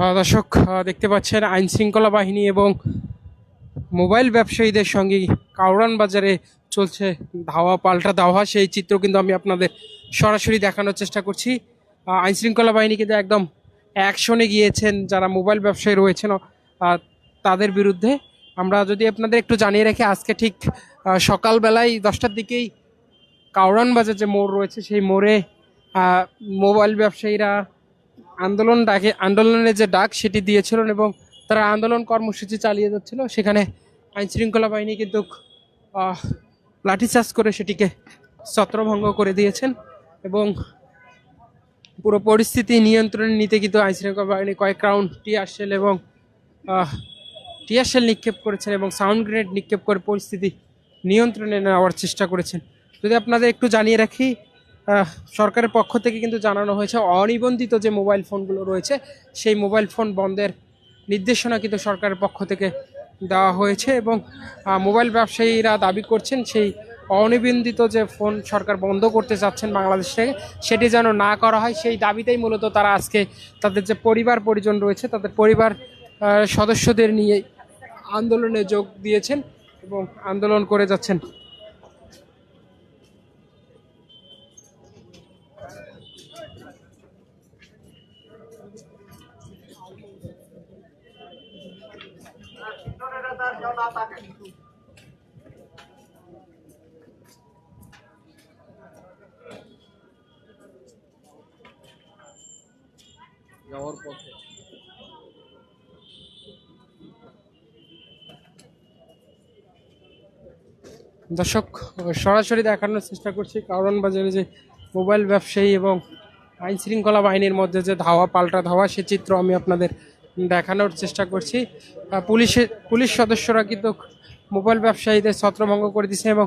দর্শক, দেখতে পাচ্ছেন আইন শৃঙ্খলা বাহিনী এবং মোবাইল ব্যবসায়ীদের সঙ্গে কাউরান বাজারে চলছে ধাওয়া, পাল্টা ধাওয়া। সেই চিত্র কিন্তু আমি আপনাদের সরাসরি দেখানোর চেষ্টা করছি। আইন শৃঙ্খলা বাহিনী কিন্তু একদম অ্যাকশনে গিয়েছেন। যারা মোবাইল ব্যবসায়ী রয়েছেন তাদের বিরুদ্ধে। আমরা যদি আপনাদের একটু জানিয়ে রাখি, আজকে ঠিক সকালবেলায় দশটার দিকেই কাউরান বাজার যে মোড় রয়েছে, সেই মোড়ে মোবাইল ব্যবসায়ীরা আন্দোলন ডাকে আন্দোলনের যে ডাক সেটি দিয়েছিলেন এবং তারা আন্দোলন কর্মসূচি চালিয়ে যাচ্ছিল। সেখানে আইন শৃঙ্খলা বাহিনী কিন্তু লাঠিচার্জ করে সেটিকে ছত্রভঙ্গ করে দিয়েছেন এবং পুরো পরিস্থিতি নিয়ন্ত্রণে নিতে কিন্তু আইন শৃঙ্খলা বাহিনী কয়েক রাউন্ড টিয়ার শেল এবং টিয়ার শেল নিক্ষেপ করেছেন এবং সাউন্ড গ্রেনেড নিক্ষেপ করে পরিস্থিতি নিয়ন্ত্রণে নেওয়ার চেষ্টা করেছেন। যদি আপনাদের একটু জানিয়ে রাখি সরকারের পক্ষ থেকে কিন্তু জানানো হয়েছে, অনিবন্ধিত যে মোবাইল ফোনগুলো রয়েছে, সেই মোবাইল ফোন বন্ধের নির্দেশনা কিন্তু সরকারের পক্ষ থেকে দেওয়া হয়েছে এবং মোবাইল ব্যবসায়ীরা দাবি করছেন সেই অনিবন্ধিত যে ফোন সরকার বন্ধ করতে চাচ্ছেন বাংলাদেশ থেকে, সেটি যেন না করা হয়। সেই দাবিতেই মূলত তারা আজকে তাদের যে পরিবার পরিজন রয়েছে, তাদের পরিবার সদস্যদের নিয়ে আন্দোলনে যোগ দিয়েছেন এবং আন্দোলন করে যাচ্ছেন। যাওয়ার পথে। দর্শক, সরাসরি দেখানোর চেষ্টা করছি কারণ বাজারে যে মোবাইল ব্যবসায়ী এবং আইন শৃঙ্খলা বাহিনীর মধ্যে যে ধাওয়া, পাল্টা ধাওয়া, সে চিত্র আমি আপনাদের দেখানোর চেষ্টা করছি। পুলিশের, পুলিশ সদস্যরা কিন্তু মোবাইল ব্যবসায়ীদের ছত্রভঙ্গ করে দিচ্ছে এবং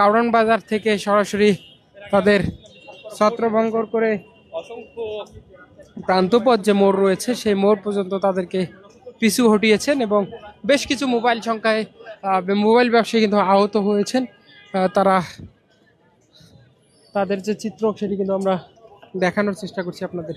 কাউরন বাজার থেকে সরাসরি তাদের ছত্রভঙ্গ করে প্রান্তপথ যে মোড় রয়েছে, সেই মোড় পর্যন্ত তাদেরকে পিছু হটিয়েছেন এবং বেশ কিছু মোবাইল সংখ্যায় মোবাইল ব্যবসায়ী কিন্তু আহত হয়েছেন। তারা তাদের যে চিত্র, সেটি কিন্তু আমরা দেখানোর চেষ্টা করছি আপনাদের।